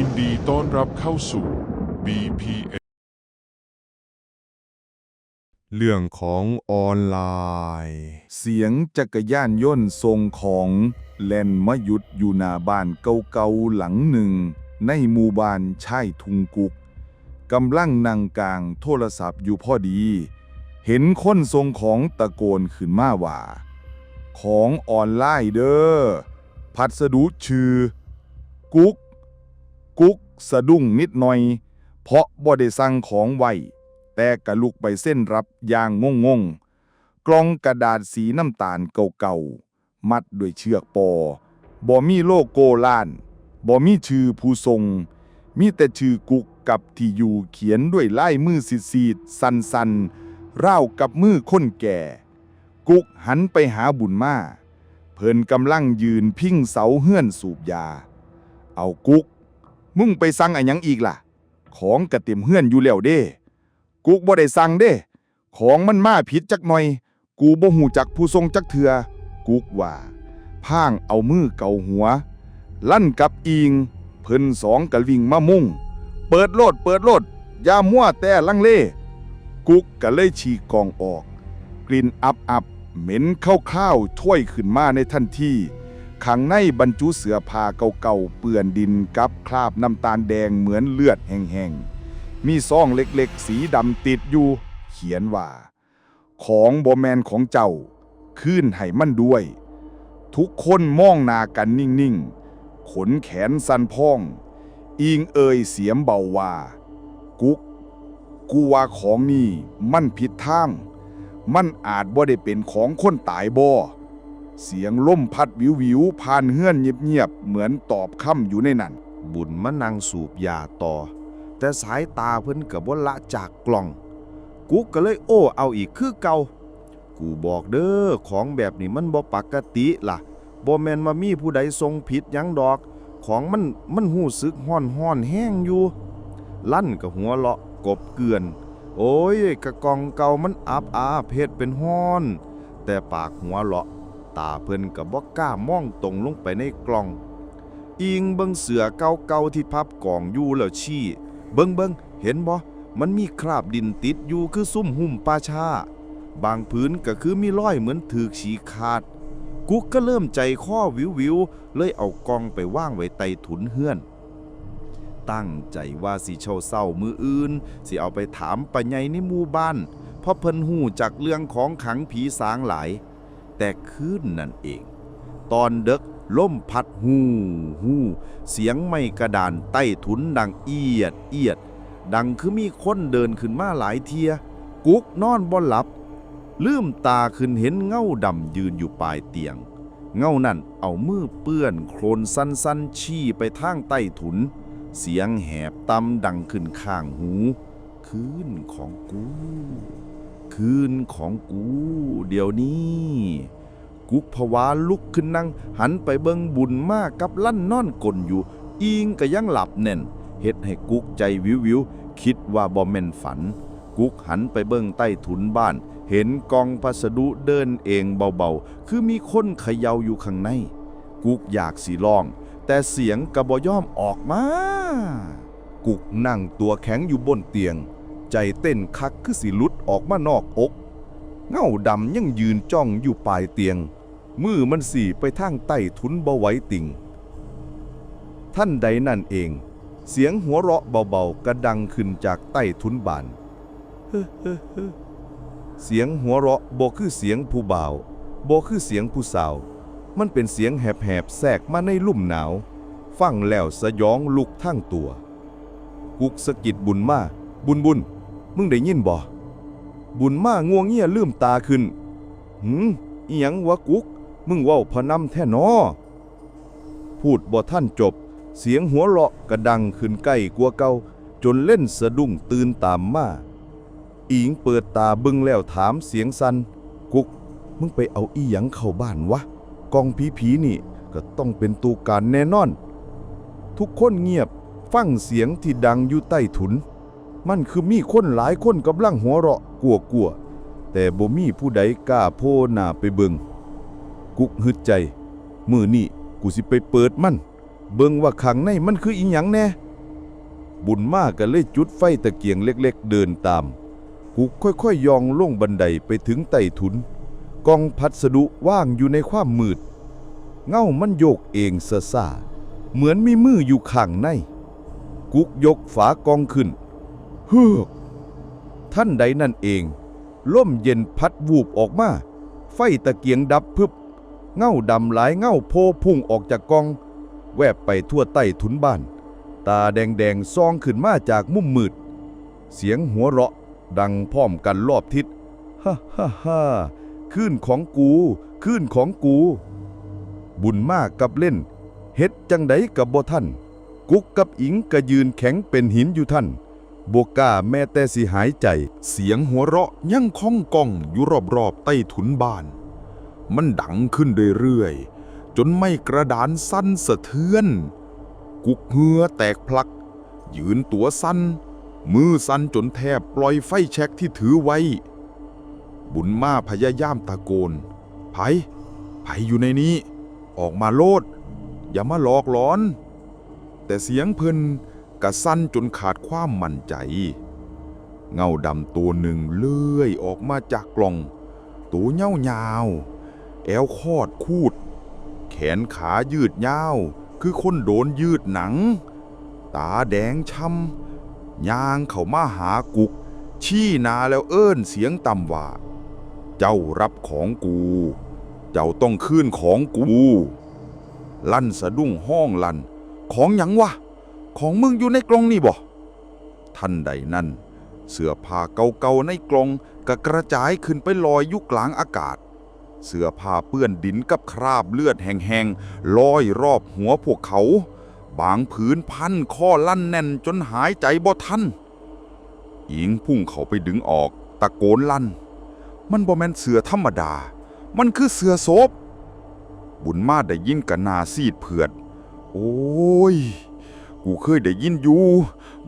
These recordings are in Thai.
ยินดีต้อนรับเข้าสู่ BPM เรื่องของออนไลน์ เสียงจักรยานยนต์ทรงของแล่นมาหยุดอยู่หน้าบ้านเก่าๆหลังหนึ่ง ในหมู่บ้านช่ายทุงกุกกำลังนั่งกลางโทรศัพท์อยู่พอดี เห็นคนทรงของตะโกนขึ้นมาว่า ของออนไลน์เด้อพัสดุชื่อ กุ๊ก กุ๊กสะดุ้งนิดหน่อย เพราะบ่ได้สั่งของไว้ แต่กะลุกไปเส้นรับอย่างงงๆกล่องกระดาษสีน้ำตาลเก่าๆ มัดด้วยเชือกปอ บ่มีโลโก้ล้าน บ่มีชื่อผู้ทรง มีแต่ชื่อกุ๊กกับที่อยู่เขียนด้วยลายมือสีดๆสันๆร่าวกับมือคนแก่ กุ๊กหันไปหาบุญมาเพิ่นกำลังยืนพิงเสาเฮือนสูบยา เอากุ๊ก มึงไปสั่งอะหยังอีกล่ะ ของกระเต็มเฮือนอยู่แล้วเด้กุกบ่ได้สั่งเด้ ของมันมาผิดจักหน่อย กูบ่หูจักผู้ทรงจักเถือกุกว่าพ่างเอามือเกาหัว ลั่นกับอิง เพิ่นสองกะวิ่งมามุ่ง เปิดโลดเปิดโลดยามั่วแต่ลังเล กุกก็เลยฉีกกองออก กลิ่นอับอับเหม็นข้าวๆถ้วยขึ้นมาในทันที ข้างในบรรจุเสือผ้าเก่าๆเปื้อนดินกับคราบน้ำตาลแดงเหมือนเลือดแห้งๆ มีซองเล็กๆ สีดำติดอยู่ เขียนว่า ของบแมนของเจ้าคืนให้มันด้วย ทุกคนมองนากันนิ่งๆ ขนแขนสั่นพอง อิงเอ่ยเสียมเบาว่า กุ๊กกูว่าของนี่มันผิดทาง มันอาจบ่ได้เป็นของคนตายบ่ เสียงล่มพัดวิววิวผ่านเฮือนเงียบๆ เหมือนตอบค่ำอยู่ในนั้น บุญมานั่งสูบยาต่อ แต่สายตาเพิ่นกับว่าละจากกล่อง กูก็เลยโอ้เอาอีกคือเก่า กูบอกเด้อของแบบนี้มันบ่ปกติล่ะบ่แมนว่ามีผู้ใดทรงผิดยังดอก ของมันมันหู้สึกห้อนห้อนแห้งอยู่ ลั่นกับหัวเลาะกบเกลือน โอ้ยกะกองเก่ามันอับอาเพชรเป็นห้อน แต่ปากหัวเลาะ ตาเพิ่นกับบ่กล้ามองตรงลงไปในกล่อง อิงเบิงเสือเก่าๆที่พับกล่องอยู่แล้วชี้ เบิงเบิงเห็นบ่มันมีคราบดินติดอยู่คือซุ่มหุ่มป่าชา บางพื้นก็คือมีรอยเหมือนถือฉีขาด กุ๊กก็เริ่มใจข้อวิววิวเลยเอากองไปว่างไว้ใต้ถุนเฮือน ตั้งใจว่าสิเช่าเศร้ามืออื่น สิเอาไปถามปัญญในหมู่บ้านเพราะเพิ่นหูจากเรื่องของขังผีสางหลาย แต่คืนนั่นเอง ตอนเด็กล่มพัดหูหูเสียงไม่กระดานใต้ถุนดังเอียดเอียด ดังคือมีคนเดินขึ้นมาหลายเทีย กุ๊กนอนบ่หลับ ลืมตาขึ้นเห็นเงาดำยืนอยู่ปลายเตียง เงานั่นเอามือเปื้อนโคลนสั้นๆ ชี้ไปทางใต้ถุน เสียงแหบตำดังขึ้นข้างหู คืนของกู คืนของกู เดี๋ยวนี้ กุกผวาลุกขึ้นนั่ง หันไปเบิงบุญมากกับลั่นนอนกลนอยู่ อิงก็ยังหลับแน่นเฮ็ดให้กุกใจวิววิวคิดว่าบ่แม่นฝัน กุกหันไปเบิงใต้ถุนบ้าน เห็นกองพัสดุเดินเองเบาๆ คือมีคนเขย่าอยู่ข้างใน กุกอยากสิร้อง แต่เสียงกระบอย่อมออกมา กุกนั่งตัวแข็งอยู่บนเตียง ใจเต้นคักคือสิลุดออกมานอกอก เงาดำยังยืนจ้องอยู่ปลายเตียง มือมันสี่ไปทางใต้ทุนเบ่ไหวติ่ง ท่านใดนั่นเอง เสียงหัวเราะเบาๆกระดังขึ้นจากใต้ทุนบานเสียงหัวเราะบ่คือเสียงผู้บ่าวบ่คือเสียงผู้สาว มันเป็นเสียงแหบๆแทรกมาในลุ่มหนาว ฟังแล้วสยองลุกทั้งตัว กุกสะกิดบุญมา บุญบุญ มึงได้ยินบ่ บุญมาง่วงเงียลืมตาขึ้น หืมอีหยังวะกุกมึงเว้าพะนำแท้นอ พูดบ่ท่านจบ เสียงหัวเราะกระดังขึ้นใกล้กว่าเก่าจนเล่นสะดุ้งตื่นตามมาอิงเปิดตาบึ้งแล้วถามเสียงสันกุกมึงไปเอาอีหยังเข้าบ้านวะ กองผีผีนี่ก็ต้องเป็นตูการแน่นอน ทุกคนเงียบฟังเสียงที่ดังอยู่ใต้ถุน มันคือมีคนหลายคนกำลังหัวเราะกลัวกลัวๆแต่บ่มีผู้ใดกล้าโพหน้าไปเบิงกุกฮึดใจ มือนี่กูสิไปเปิดมัน เบิงว่าข้างในมันคืออีหยังแน่ บุญมากก็เลยจุดไฟตะเกียงเล็กๆเดินตามกูค่อยๆยองลงบันไดไปถึงใต้ถุน กองพัสดุว่างอยู่ในความมืด เง่ามันโยกเองซะซ่าเหมือนมีมืออยู่ข้างใน กุกยกฝากองขึ้น ฮือกท่านใดนั่นเอง ล่มเย็นพัดวูบออกมา ไฟตะเกียงดับพึบ เง่าดำหลายเง่าโพพุ่งออกจากกอง แวบไปทั่วใต้ถุนบ้าน ตาแดงๆซองขึ้นมาจากมุมมืด เสียงหัวเราะดังพร้อมกันรอบทิศฮ่าฮ่าฮ่าคืนของกูคืนของกู บุญมากกับเล่น เฮ็ดจังไดกับบ่ท่าน กุ๊กกับอิงก็ยืนแข็งเป็นหินอยู่ท่าน บกล้าแม้แต่สิหายใจ เสียงหัวเราะยังค้องก้องอยู่รอบๆใต้ถุนบ้าน มันดังขึ้นเรื่อยๆ จนไม่กระดานสั้นสะเทือน กุกเหงือแตกพลัก ยืนตัวสั้น มือสั้นจนแทบปล่อยไฟแช็กที่ถือไว้ บุญมาพยายามตะโกน ไผ ไผอยู่ในนี้ ออกมาโลด อย่ามาหลอกหลอน แต่เสียงเพิ่น กระสั้นจนขาดความมั่นใจ เงาดำตัวหนึ่งเลื่อยออกมาจากกล่อง ตัวเย้ายาว แอวคอดคูด แขนขายืดยาว คือคนโดนยืดหนัง ตาแดงช้ำยางเข้ามาหากุก ชี้นาแล้วเอิ้นเสียงต่ำว่า เจ้ารับของกู เจ้าต้องคืนของกู ลั่นสะดุ้งห้องลั่น ของหยังวะ ของมึงอยู่ในกล่องนี่บ่ทันใดนั้นเสื้อผ้าเก่าๆในกล่องก็กระจายขึ้นไปลอยอยู่กลางอากาศ เสื้อผ้าเปื้อนดินกับคราบเลือดแห้งๆลอยรอบหัวพวกเขา บางผืนพันข้อลั่นแน่นจนหายใจบ่ทันอิงพุ่งเขาไปดึงออก ตะโกนลั่น มันบ่แม่นเสือธรรมดา มันคือเสือโซบบุญมาได้ยินกันนาซีดเผือด โอ้ย กูเคยได้ยินอยู่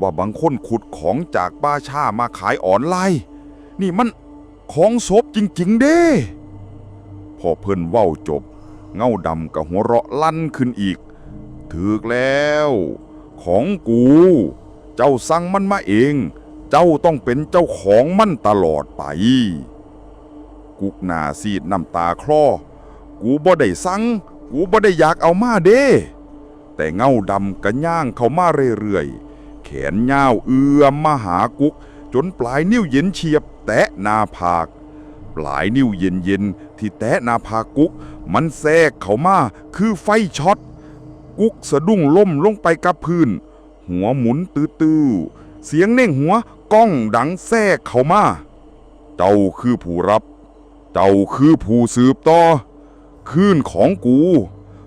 ว่าบางคนขุดของจากป้าชามาขายออนไลน์นี่มันของศพจริง ๆ เด้พอเพิ่นเว้าจบ เงาดำกับหัวเราะลั่นขึ้นอีกถึกแล้ว ของกู เจ้าสั่งมันมาเอง เจ้าต้องเป็นเจ้าของมันตลอดไป กุกหนาซีดน้ำตาคลอ กูบ่ได้สั่ง กูบ่ได้อยากเอามาเด้ แต่เงาดำก็ย่างเข้ามาเรื่อยๆ แขนยาวเอื้อมมาหากุก จนปลายนิ้วเย็นเฉียบแตะหนาผาก ปลายนิ้วเย็นๆ ที่แตะหนาผากกุก มันแทรกเข้ามาคือไฟช็อต กุกสะดุ้งล้มลงไปกับพื้น หัวหมุนตื้อๆ เสียงเน่งหัวก้องดังแทรกเข้ามา เจ้าคือผู้รับ เจ้าคือผู้สืบต่อคืนของกู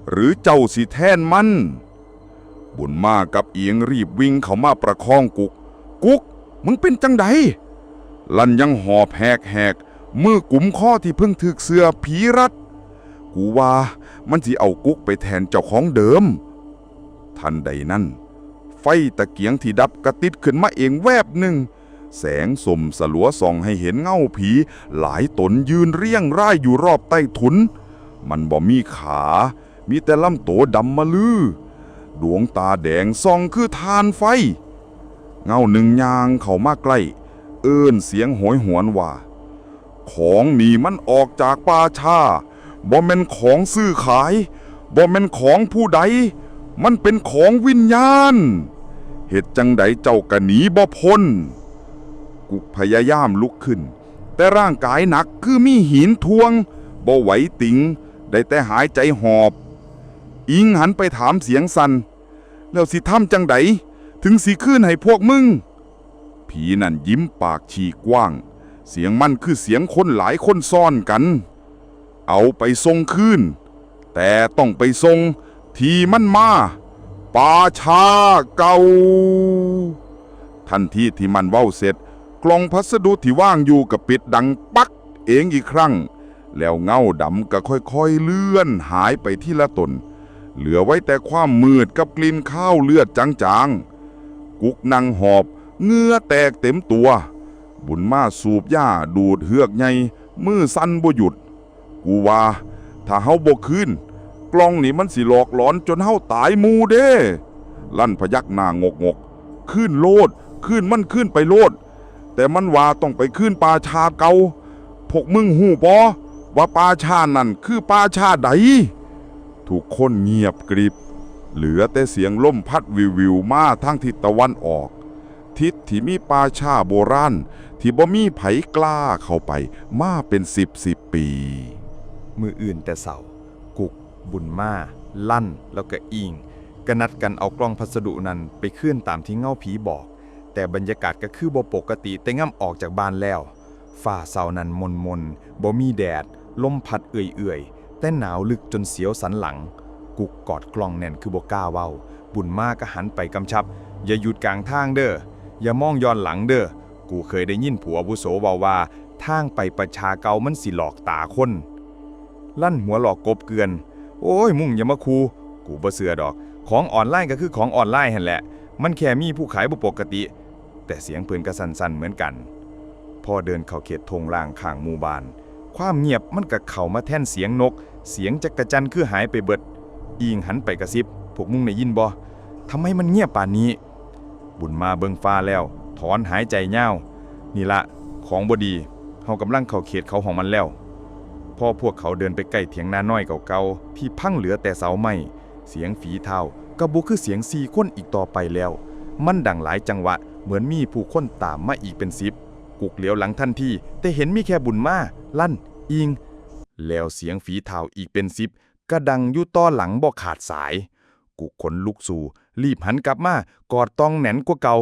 หรือเจ้าสิแทนมันบุญมากับเอียงรีบวิ่งเข้ามาประคองกุก กุก มึงเป็นจังใดลันยังหอบแหกแหกมือกุมข้อที่เพิ่งถึกเสือผีรัด กูว่ามันสิเอากุกไปแทนเจ้าของเดิม ทันใดนั้น ไฟตะเกียงที่ดับกระติดขึ้นมาเองแวบหนึ่ง แสงสมสลัวส่องให้เห็นเงาผี หลายตนยืนเรียงร่ายอยู่รอบใต้ถุน มันบ่มีขา มีแต่ลำโตดำมาลือ ดวงตาแดงส่องคือทานไฟ เงาหนึ่งยางเข้ามาใกล้ เอิ้นเสียงโหยหวนว่า ของนี่มันออกจากป่าชาบ่แม่นของซื้อขายบ่แม่นของผู้ใด มันเป็นของวิญญาณ เหตุจังใดเจ้ากะหนีบ่พ้นกุกพยายามลุกขึ้น แต่ร่างกายหนักคือมีหินทวงบ่ไหวติง ได้แต่หายใจหอบ อิงหันไปถามเสียงสัน แล้วสิทำจังไดถึงสิขึ้นให้พวกมึง ผีนั่นยิ้มปากฉีกว้าง เสียงมันคือเสียงคนหลายคนซ่อนกัน เอาไปทรงคืนแต่ต้องไปทรงที่มันมาป่าชาเก่า ทันทีที่มันเว้าเสร็จ กล่องพัสดุที่ว่างอยู่กับปิดดังปักเองอีกครั้ง แล้วเงาดำก็ค่อยๆเลื่อนหายไปที่ละตน เหลือไว้แต่ความมืดกับกลิ่นข้าวเลือดจางๆ กุกนั่งหอบเงื้อแตกเต็มตัว บุญมาสูบหญ้าดูดเฮือกใหญ่มือสั้นบ่หยุด กูว่าถ้าเฮาบ่คืนกล้องนี่มันสิหลอกหลอนจนเฮาตายมูเด้ ลั่นพยักหน้างกงกขึ้นโลดขึ้นมันขึ้นไปโลด แต่มันว่าต้องไปขึ้นป่าชาเก่าพวกมึงหูบอว่าป่าชานั่นคือป่าชาใด ทุกค้นเงียบกริบ เหลือแต่เสียงลมพัดวิววิวมาทางทิศตะวันออก ทิศที่มีป่าชาโบราณที่บ่มีไผกล้าเข้าไปมาเป็นสิบสิบปี มืออื่นแต่เสากุก บุญมาลั่นแล้วก็อิงก็นัดกันเอากล้องพัสดุนั้นไปเคลื่อนตามที่เงาผีบอก แต่บรรยากาศก็คือบ่ปกติแต่ง่ำออกจากบ้านแล้วฝ่าเสานั้นมนมนๆบ่มีแดดลมพัดเอื่อยๆ แต่หนาวลึกจนเสียวสันหลัง กุกกอดกล้องแน่นคือบ่กล้าเว้า บุญมาก็หันไปกำชับ อย่าหยุดกลางทางเด้อ อย่ามองย้อนหลังเด้อ กูเคยได้ยินผัวอุโสเว้าว่า ทางไปประชาเกามันสิหลอกตาคน ลั่นหัวหลอกกบเกลือน โอ้ยมุ่งอย่ามาคูกูบ่เสือดอก ของออนไลน์ก็คือของออนไลน์หันแหละ มันแค่มีผู้ขายบ่ปกติ แต่เสียงเพิ่นก็สั่นๆเหมือนกันพอเดินเข้าเขตธงล่างข้างหมู่บ้าน ความเงียบมันก็เข้ามาแท่นเสียงนก เสียงจักระจันคือหายไปเบิด อิงหันไปกระซิบ พวกมึงได้ยินบ่ทำไมมันเงียบป่านนี้ บุญมาเบิงฟ้าแล้ว ถอนหายใจยานี่ละของบดีเฮากำลังเข้าเขตเขาของมันแล้วพอพวกเขาเดินไปใกล้เถียงนาน้อยเก่าๆที่พังเหลือแต่เสาไม้เสียงฝีเท้าก็บ่คือเสียงซีคนอีกต่อไปแล้ว มันดังหลายจังหวะเหมือนมีผู้คนตามมาอีกเป็นสิบ กุกเหลียวหลังทันที แต่เห็นมีแค่บุญมาลั่น อิง แล้วเสียงฝีเท้าอีกเป็นสิบก็ดังอยู่ต้อหลังบ่ขาดสาย กุกขนลุกสู่ รีบหันกลับมากอดต้องแหนนกว่าเก่า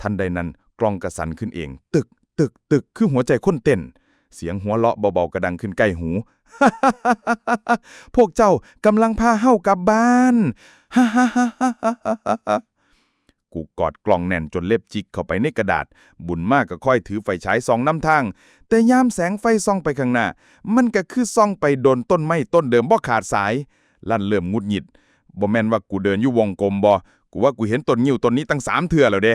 ทันใดนั้นกล้องกระสันขึ้นเอง ตึกตึกตึกคือหัวใจคนเต้น เสียงหัวเราะเบาๆกระดังขึ้นใกล้หู พวกเจ้ากำลังพาเฮ้ากลับบ้าน ฮ่าฮ่าฮ่าฮ่าฮ่า กูกอดกล่องแน่นจนเล็บจิกเข้าไปในกระดาษ บุญมากก็ค่อยถือไฟฉายส่องน้ำทาง แต่ยามแสงไฟส่องไปข้างหน้า มันก็คือส่องไปโดนต้นไม้ต้นเดิมบ่ขาดสาย ลั่นเริ่มงุดหงิดบ่แม่นว่ากูเดินอยู่วงกลมบ่กูว่ากูเห็นต้นงิ้วต้นนี้ตั้งสามเทื่อแล้วเด้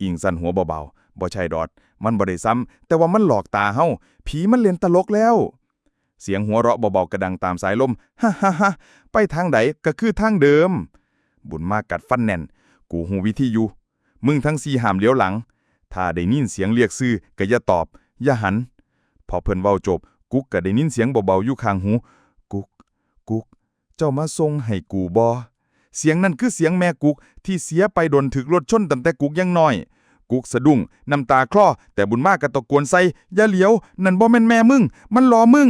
อิงสั่นหัวเบาๆบ่ใช่ดอด มันบ่ได้ซ้ำแต่ว่ามันหลอกตาเฮาผีมันเล่นตลกแล้วเสียงหัวเราะเบาๆกระดังตามสายลม ฮ่าฮ่าฮ่าไปทางใดก็คือทางเดิม บุญมากกัดฟันแน่น กูหูวิธีอยู่ มึงทั้งสี่ห้ามเลี้ยวหลัง ถ้าได้ยินเสียงเรียกซื่อก็อย่าตอบ อย่าหัน พอเพิ่นเว้าจบ กุ๊กก็ได้ยินเสียงเบาๆอยู่ข้างหู กุ๊ก กุ๊ก เจ้ามาส่งให้กูบอ เสียงนั่นคือเสียงแม่กุ๊กที่เสียไปโดนถึกรถชนตั้งแต่กุ๊กยังน้อย กุ๊กสะดุ้งน้ำตาคลอ แต่บุญมากก็ตะโกนใส่ อย่าเลี้ยว นั่นบ่แม่นแม่มึง มันรอมึง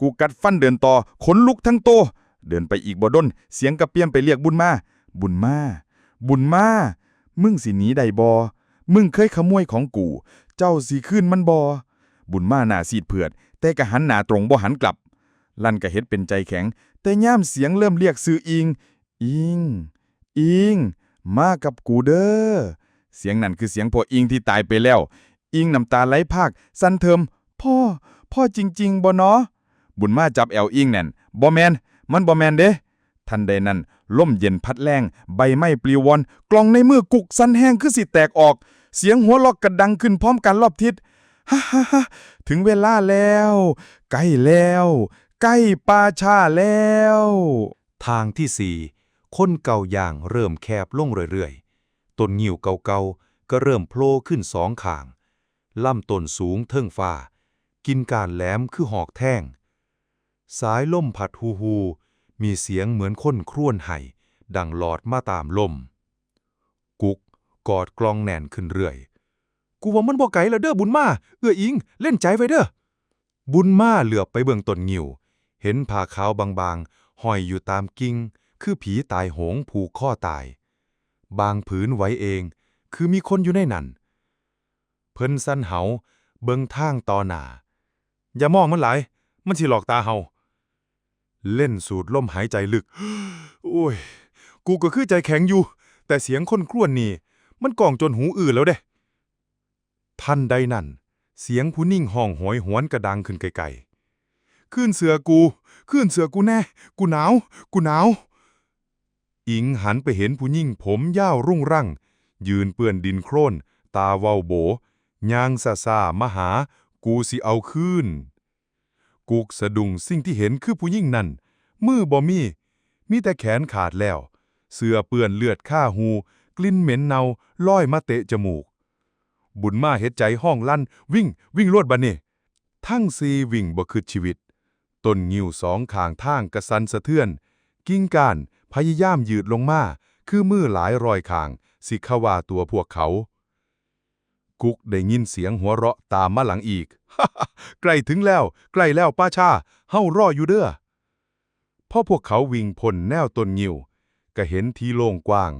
กูกัดฟันเดินต่อ ขนลุกทั้งโตวเดินไปอีกบ่ดนเสียงกระเปียมไปเรียกบุญมา บุญมา บุญมามึงสิหนีได้บอมึงเคยขโมยของกู เจ้าสิคืนมันบอบุญมาหน้าซีดเผือด แต่ก็หันหน้าตรงบ่หันกลับ ลั่นก็เฮ็ดเป็นใจแข็ง แต่ย่ามเสียงเริ่มเรียกซื้ออิง อิง อิง มากับกูเด้อ เสียงนั่นคือเสียงพ่ออิงที่ตายไปแล้ว อิงน้ำตาไหลพากสันเทิม พ่อ พ่อจริง ๆบ่เนาะบุญมาจับแอวอิงแน่นบ่แมนมันบ่แมนเด้ ทันใดนั้น ล่มเย็นพัดแรงใบไม้ปลิววอน กล่องในมือกุกสันแห้งคือสิแตกออก เสียงหัวลอกกระดังขึ้นพร้อมกันรอบทิศฮ่าฮ่าฮ่าถึงเวลาแล้ว ใกล้แล้ว ใกล้ปาชาแล้ว ทางที่สี่คนเก่าอย่างเริ่มแคบลงเรื่อยๆต้นงิ้วเก่าๆก็เริ่มโผล่ขึ้นสองขางลำต้นสูงเทิงฟ้า กินการแหลมคือหอกแท่ง สายล่มผัดฮูฮู มีเสียงเหมือนคนครวญไห้ดังหลอดมาตามลม กุกกอดกลองแน่นขึ้นเรื่อย กูว่ามันบ่ไกลแล้วเด้อบุญมา เอื้ออิง เล่นใจไว้เด้อ บุญมาเหลือบไปเบื้องต้นงิ้วเห็นผ้าขาวบางๆ ห้อยอยู่ตามกิ่ง คือผีตายโหงผูกข้อตาย บางผืนไว้เอง คือมีคนอยู่ในนั้น เพิ่นสั้นเหา เบิงทางต่อหนาอย่ามองมันหลาย มันสิหลอกตาเฮา เล่นสูดลมหายใจลึก โอ้ย กูก็คือใจแข็งอยู่ แต่เสียงคนครวญนี่ มันก่องจนหูอื่นแล้วเด้ทันใดนั้นเสียงผู้นิ่งห้องหอยหวนกระดังขึ้นไกลๆขึ้นเสือกูขึ้นเสือกูแน่ กูหนาว กูหนาว อิงหันไปเห็นผู้ยิ่งผมยาวรุ่งรั่ง ยืนเปื้อนดินโครน ตาเว้าโบยางซาซามาหา กูสิเอาคืน กุกสะดุ้งสิ่งที่เห็นคือผู้ยิ่งนั่น มือบ่มี มีแต่แขนขาดแล้ว เสื้อเปื้อนเลือดข้าหู กลิ่นเหม็นเนาลอยมาเตะจมูก บุญมาเฮ็ดใจห้องลั่น วิ่ง วิ่งรวดบัดนี่ทั้งซีวิ่งบ่คืดชีวิต ต้นงิ้วสองข้างทางกระสันสะเทือน กิ่งก้านพยายามยืดลงมา คือมือหลายรอยข้าง สิขาว่าตัวพวกเขา กุกได้ยินเสียงหัวเราะตามมาหลังอีก ใกล้ถึงแล้ว ใกล้แล้วป้าชา เฮารออยู่เด้อพ่อพวกเขาวิ่งพ้นแนวต้นงิว ก็เห็นทีโล่งกว้าง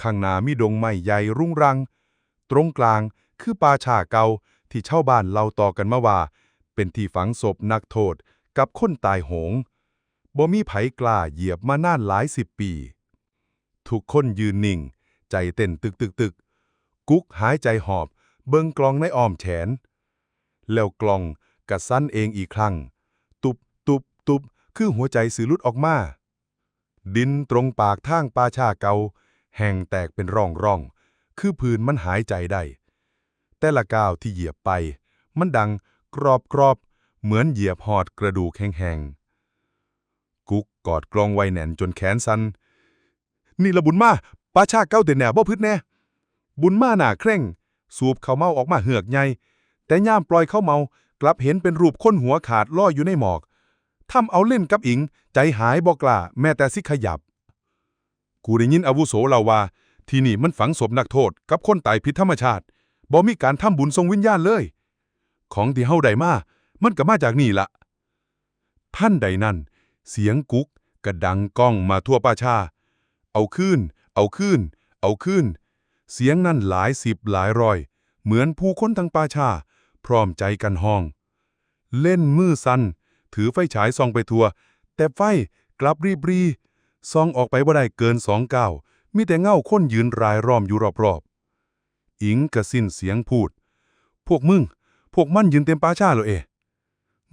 ข้างหน้ามีดงไม้ใหญ่รุงรัง ตรงกลางคือป่าชาเก่าที่ชาวบ้านเล่าต่อกันมาว่า เป็นที่ฝังศพนักโทษกับคนตายโหงบ่มีไผกล้าเหยียบมานานหลายสิบปี ทุกคนยืนนิ่ง ใจเต้นตึกตึกตึก กุ๊กหายใจหอบ เบิ่งกลองในอ้อมแขน แล้วกลองกระสั้นเองอีกครั้ง ตุบตุบตุบคือหัวใจสื่อลุดออกมา ดินตรงปากทางปาชาเกา แห่งแตกเป็นร่องร่อง คือพื้นมันหายใจได้ แต่ละก้าวที่เหยียบไป มันดังกรอบกรอบเหมือนเหยียบหอดกระดูกแห้งๆ กุ๊กกอดกลองไวแน่นจนแขนสัน นี่ละบุญมาปาชาเก้าเด่นแหน่บ่พึดแน่ บุญมาหน้าเคร่ง สูบเขาเมาออกมาเหือกใหญ่ แต่ย่ามปล่อยเข้าเมา กลับเห็นเป็นรูปค้นหัวขาดล่ออยู่ในหมอกทำเอาเล่นกับอิง ใจหายบอกล้าแม้แต่สิขยับ กูได้ยินอาวุโสเล่าว่า ที่นี่มันฝังศพนักโทษ กับคนตายผิดธรรมชาติบ่มีการทำบุญทรงวิญญาณเลย ของที่เฮาได้มา มันก็มาจากนี่ละท่านใดนั้น เสียงกุ๊กกระดังก้องมาทั่วป่าชา เอาคืนเอาคืนเอาคืนเสียงนั่นหลายสิบหลายร้อย เหมือนผู้คนทั้งป่าชา พร้อมใจกันห้อง เล่นมือสัน ถือไฟฉายส่องไปทั่วแต่ไฟกลับรีบรีส่องออกไปบ่ได้เกินสองก้าวมีแต่เงาคนยืนรายล้อมอยู่รอบๆอิงกระสิ้นเสียงพูด พวกมึง พวกมันยืนเต็มป่าชาเลยเอ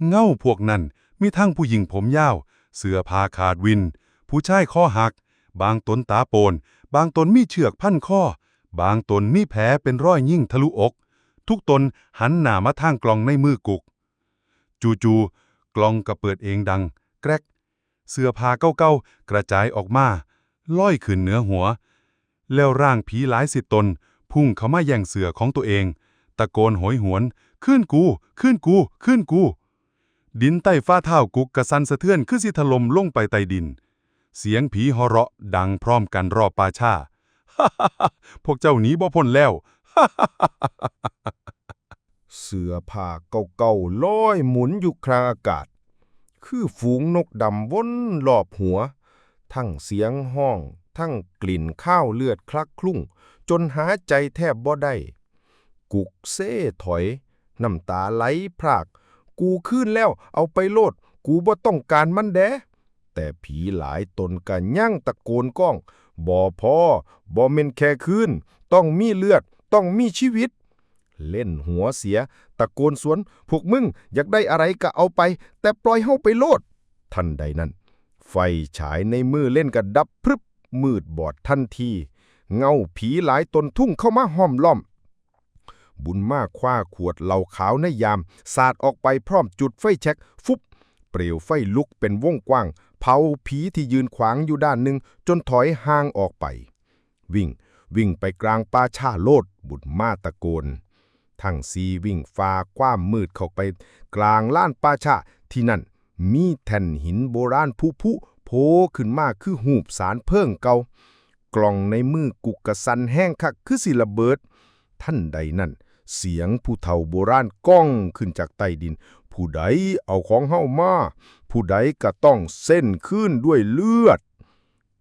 เงาพวกนั้นมีทั้งผู้หญิงผมยาว เสื้อผ้าขาดวิน ผู้ชายคอหัก บางตนตาโปน บางตนมีเชือกพันคอบางตนมีแผลเป็นร้อยยิ่งทะลุอก ทุกตนหันหน้ามาทางกล่องในมือกุก จู่ๆกล่องก็เปิดเองดัง แกรก เสื้อผ้าเก่าๆกระจายออกมาลอยขึ้นเหนือหัว แล้วร่างผีหลายสิบตน พุ่งเข้ามาแย่งเสือของตัวเอง ตะโกนโหยหวน ขึ้นกู ขึ้นกู ขึ้นกู ดินใต้ฟ้าเท้ากุกกระสันสะเทือนคือสิถล่มลงไปใต้ดิน เสียงผีหอเราะดังพร้อมกันรอบป่าชา่าพวกเจ้าหนีบ่พ้นแล้ว เสื้อผ้าเก่าๆลอยหมุนอยู่คลางอากาศ คือฝูงนกดำวนรอบหัว ทั้งเสียงห้อง ทั้งกลิ่นข้าวเลือดคลักคลุ้งจนหาใจแทบบ่ได้ กุกเซ่ถอย น้ำตาไหลพราก กูขึ้นแล้วเอาไปโลด กูบ่ต้องการมันแดแต่ผีหลายตนกันยั่งตะโกนก้องบ่พอบ่เมนแค่คืน ต้องมีเลือด ต้องมีชีวิต เล่นหัวเสีย ตะโกนสวน พวกมึงอยากได้อะไรก็เอาไป แต่ปล่อยเฮาไปโลด ทันใดนั้น ไฟฉายในมือเล่นก็ดับพรึบมืดบอดทันที เงาผีหลายตนทุ่งเข้ามาห้อมล้อม บุญมากคว้าขวดเหล้าขาวในยามสาดออกไปพร้อมจุดไฟแช็กฟุบเปลวไฟลุกเป็นวงกว้างเผาผีที่ยืนขวางอยู่ด้านหนึ่งจนถอยห่างออกไป วิ่ง วิ่งไปกลางป่าชาโลดบุญมาตะโกน ทั้งซีวิ่งฟ้าความมืดเข้าไป กลางล้านป่าชาที่นั่นมีแท่นหินโบราณผุผุโผล่ขึ้นมาคือหูบสารเพิ่งเกากล่องในมือกุกกะสันแห้งคักคือสิระเบิด ท่านใดนั่น เสียงผู้เฒ่าโบราณก้องขึ้นจากใต้ดิน ผู้ใดเอาของเฮามา ผู้ใดก็ต้องเส้นขึ้นด้วยเลือด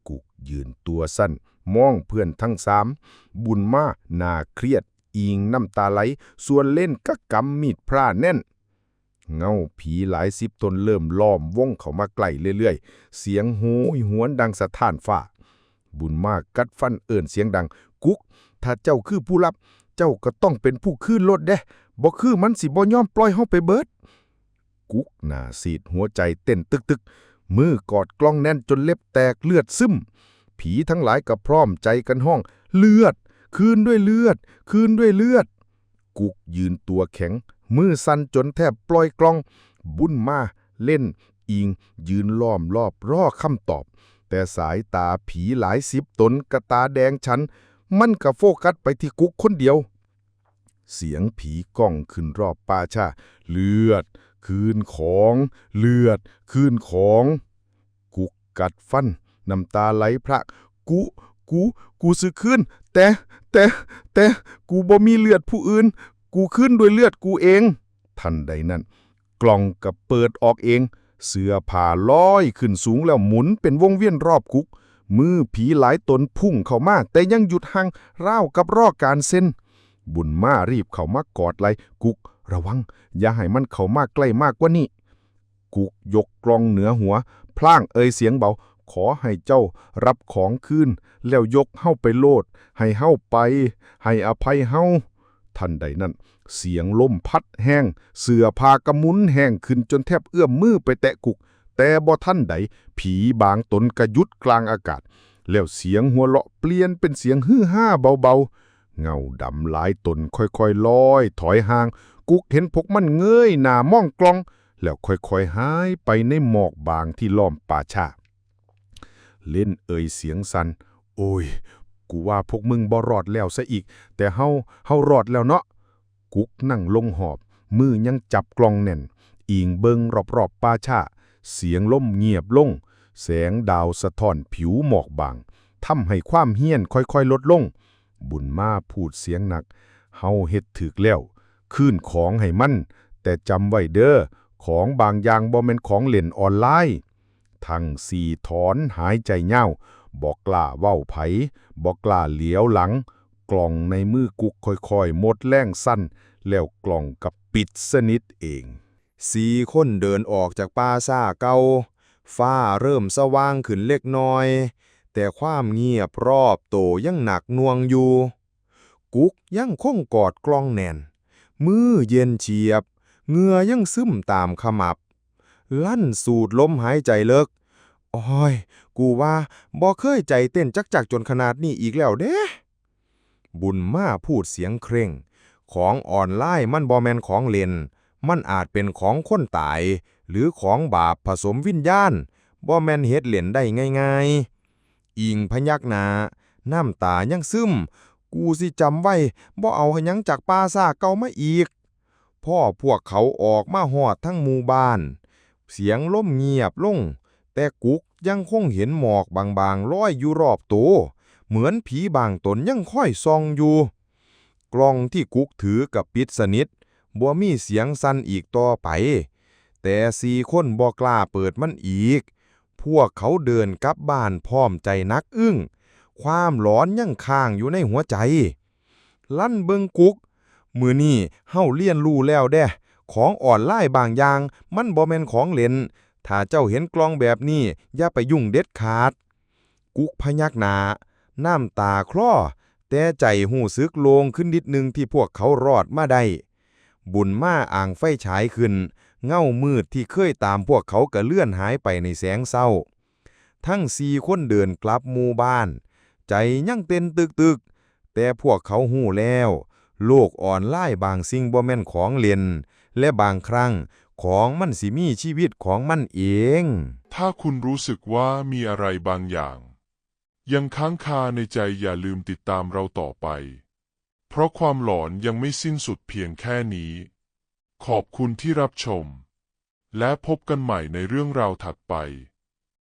กุกยืนตัวสั้น มองเพื่อนทั้งสามบุญมาหนาเครียด อิงน้ำตาไหล ส่วนเล่นก็กำมีดพร่าแน่น เงาผีหลายสิบตนเริ่มล้อมวงเข้ามาใกล้เรื่อยๆ เสียงโหยหวนดังสะท้านฟ้า บุญมากกัดฟันเอิ่นเสียงดัง กุ๊ก ถ้าเจ้าคือผู้รับ เจ้าก็ต้องเป็นผู้ขึ้นรถเด้บ่คือมันสิบ่ยอมปล่อยเฮาไปเบิด กุ๊กหน้าซีดหัวใจเต้นตึกๆ มือกอดกล้องแน่นจนเล็บแตกเลือดซึม ผีทั้งหลายก็พร้อมใจกันห้อง เลือด คืนด้วยเลือด คืนด้วยเลือด กุกยืนตัวแข็ง มือสั่นจนแทบปล่อยกล้อง บุญมาเล่น อิง ยืนล้อมรอบรอคำตอบ แต่สายตาผีหลายสิบตนกระตาแดงฉัน มันก็โฟกัสไปที่กุกคนเดียว เสียงผีก้องขึ้นรอบป่าชาเลือด คืนของ เลือด คืนของ กุกกัดฟัน น้ำตาไหลพระกู กู กูซื้อขึ้น แต่แต่แต่กูบ่มีเลือดผู้อื่น กูขึ้นด้วยเลือดกูเอง ทันใดนั้น กล่องกับเปิดออกเอง เสื้อผ้าลอยขึ้นสูงแล้วหมุนเป็นวงเวียนรอบกุก มือผีหลายตนพุ่งเข้ามาแต่ยังหยุดห่างร่าวกับรอการเส้น บุญมารีบเข้ามากอดไหลกุก ระวัง อย่าให้มันเข้ามาใกล้มากกว่านี้กุกยกกลองเหนือหัว พลางเอ่ยเสียงเบา ขอให้เจ้ารับของคืนแล้วยกเฮาไปโลด ให้เฮาไป ให้อภัยเฮาทันใดนั้น เสียงลมพัดแห้ง เสือพากระมุนแห้งขึ้นจนแทบเอื้อมมือไปแตะกุก แต่บ่ท่านใด ผีบางตนกระยุดกลางอากาศ แล้วเสียงหัวเราะเปลี่ยนเป็นเสียงฮือฮ่าเบาๆ เงาดำหลายตนค่อยๆลอย ถอยห่าง กุกเห็นพวกมันเงยหน้ามองกลอง แล้วค่อยๆหายไปในหมอกบางที่ล้อมป่าชา เล่นเอ่ยเสียงสัน โอ้ย กูว่าพวกมึงบ่รอดแล้วซะอีก แต่เฮาเฮารอดแล้วเนาะ กุ๊กนั่งลงหอบ มือยังจับกลองแน่น อิงเบิงรอบๆป่าชาเสียงล่มเงียบลง แสงดาวสะท้อนผิวหมอกบางทำให้ความเฮี้ยนค่อยๆ ลดลง บุญมาพูดเสียงหนัก เฮาเฮ็ดถึกแล้ว คืนของให้มัน แต่จำไว้เด้อ ของบางอย่างบ่แม่นของเล่นออนไลน์ ทั้งสี่ถอนหายใจเง่าบอกกล้าเว้าไผบอกกล้าเหลียวหลัง กล่องในมือกุกค่อยๆหมดแรงสั้น แล้วกล่องกับปิดสนิทเองสี่คนเดินออกจากป่าซ่าเก่าฟ้าเริ่มสว่างขึ้นเล็กน้อย แต่ความเงียบรอบโตยังหนักน่วงอยู่ กุกยังคงกอดกล้องแน่น มือเย็นเฉียบ เงือยังซึมตามขมับ ลั่นสูดลมหายใจเลิกโอ้ยกูว่าบ่เคยใจเต้นจักจักจนขนาดนี้อีกแล้วเด้บุญมาพูดเสียงเคร่ง ของอ่อนไลน์มันบอแมนของเล่น มันอาจเป็นของคนตาย หรือของบาปผสมวิญญาณบอแมนเฮ็ดเล่นได้ง่ายๆ อิงพยักหนาน้ำตายังซึม กูสิจำไว้บ่เอาหยังจากป่าซาเก่ามาอีก พ่อพวกเขาออกมาหอดทั้งหมู่บ้าน เสียงล่มเงียบลง แต่กุกยังคงเห็นหมอกบางๆลอยอยู่รอบตัวเหมือนผีบางตนยังค่อยส่องอยู่ กล้องที่กุกถือกับปิดสนิทบ่มีเสียงสั่นอีกต่อไป แต่สี่คนบ่กล้าเปิดมันอีก พวกเขาเดินกลับบ้านพร้อมใจนักอึ้ง ความหลอนยังค้างอยู่ในหัวใจ ลั่นเบิงกุก มือนี่เฮาเรียนรู้แล้วแด้ ของอ่อนไล่บางอย่าง มันบ่แม่นของเล่น ถ้าเจ้าเห็นกล้องแบบนี้อย่าไปยุ่งเด็ดขาด กุกพยักหนาน้ำตาคลอแต่ใจหูซึกโลงขึ้นนิดนึงที่พวกเขารอดมาได้ บุญมาอ่างไฟฉายขึ้น เง่ามืดที่เคยตามพวกเขาก็เลื่อนหายไปในแสงเศร้า ทั้งสี่คนเดินกลับหมู่บ้าน ใจยังเต้นตึกตึกแต่พวกเขาหูแล้ว โลกอ่อนไลน์บางสิ่งบ่แม่นของเล่น และบางครั้งของมันสิมีชีวิตของมันเอง ถ้าคุณรู้สึกว่ามีอะไรบางอย่าง ยังค้างคาในใจอย่าลืมติดตามเราต่อไป เพราะความหลอนยังไม่สิ้นสุดเพียงแค่นี้ ขอบคุณที่รับชม และพบกันใหม่ในเรื่องราวถัดไป